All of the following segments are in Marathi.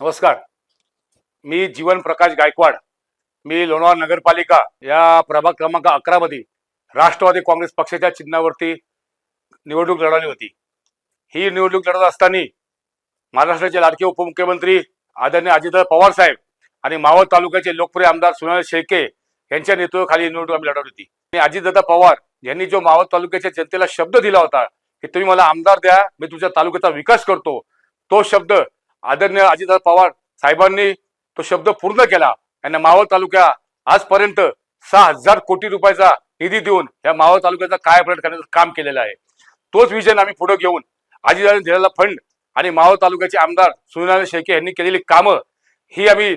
नमस्कार. मी जीवन प्रकाश गायकवाड. मी लोणावळा नगरपालिका या प्रभाग क्रमांक अकरामध्ये राष्ट्रवादी काँग्रेस पक्षाच्या चिन्हावरती निवडणूक लढवली होती. ही निवडणूक लढवत असताना महाराष्ट्राचे लाडके उपमुख्यमंत्री आदरणीय अजितदादा पवार साहेब आणि मावळ तालुक्याचे लोकप्रिय आमदार सुनील शेळके यांच्या नेतृत्वाखाली निवडणूक आम्ही लढवली होती. आणि अजितदादा पवार यांनी जो मावळ तालुक्याच्या जनतेला शब्द दिला होता की तुम्ही मला आमदार द्या मी तुमच्या तालुक्याचा विकास करतो तो शब्द आदरणीय अजितदादा पवार साहेबांनी तो शब्द पूर्ण केला. आणि मावळ तालुक्या आजपर्यंत सहा हजार कोटी रुपयाचा निधी देऊन या मावळ तालुक्याचा कायापालट करण्याचं काम केलेलं आहे. तोच विजन आम्ही पुढे घेऊन अजितदादांनी दिलेला फंड आणि मावळ तालुक्याचे आमदार सुनील शेळके यांनी केलेली कामं ही आम्ही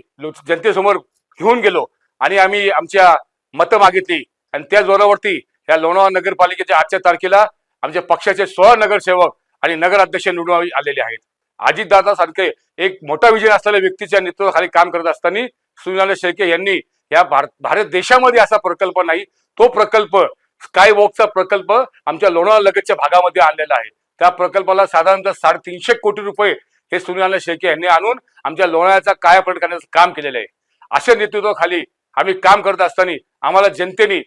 जनतेसमोर घेऊन गेलो आणि आम्ही आमच्या मतं मागितली. आणि त्या जोरावरती या लोणावळा नगरपालिकेच्या आजच्या तारखेला आमच्या पक्षाचे सोळा नगरसेवक आणि नगराध्यक्ष निवडून आलेले आहेत. अजितदादा सारखे एक मोठा विजय असलेल्या व्यक्तीच्या नेतृत्वाखाली काम करत असताना सुनील शेळके यांनी या भारत भारत देशामध्ये असा प्रकल्प नाही तो प्रकल्प स्काय वॉकचा प्रकल्प आमच्या लोणावळा लगतच्या भागामध्ये आणलेला आहे. त्या प्रकल्पाला साधारणतः साडेतीनशे कोटी रुपये हे सुनील शेळके यांनी आणून आमच्या लोणाळ्याचा कायापलट करण्याचं काम केलेलं आहे. अशा नेतृत्वाखाली आम्ही काम करत असताना आम्हाला जनतेने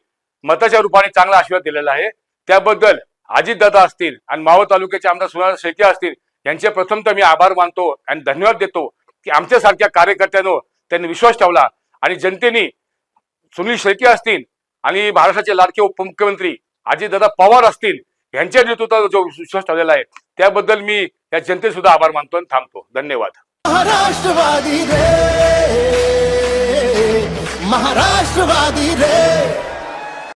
मताच्या रूपाने चांगला आशीर्वाद दिलेला आहे. त्याबद्दल अजितदादा असतील आणि मावळ तालुक्याचे आमदार सुनील शेळके असतील यांचे प्रथम तर मी आभार मानतो आणि धन्यवाद देतो की आमच्यासारख्या कार्यकर्त्यांनो त्यांनी विश्वास ठेवला आणि जनतेने सुनील शेट्टी असतील आणि महाराष्ट्राचे लाडके उपमुख्यमंत्री अजितदादा पवार असतील यांच्या नेतृत्वात जो विश्वास ठेवलेला आहे त्याबद्दल मी या जनते सुद्धा आभार मानतो आणि थांबतो. धन्यवाद. महाराष्ट्रवादी रे. महाराष्ट्रवादी रे.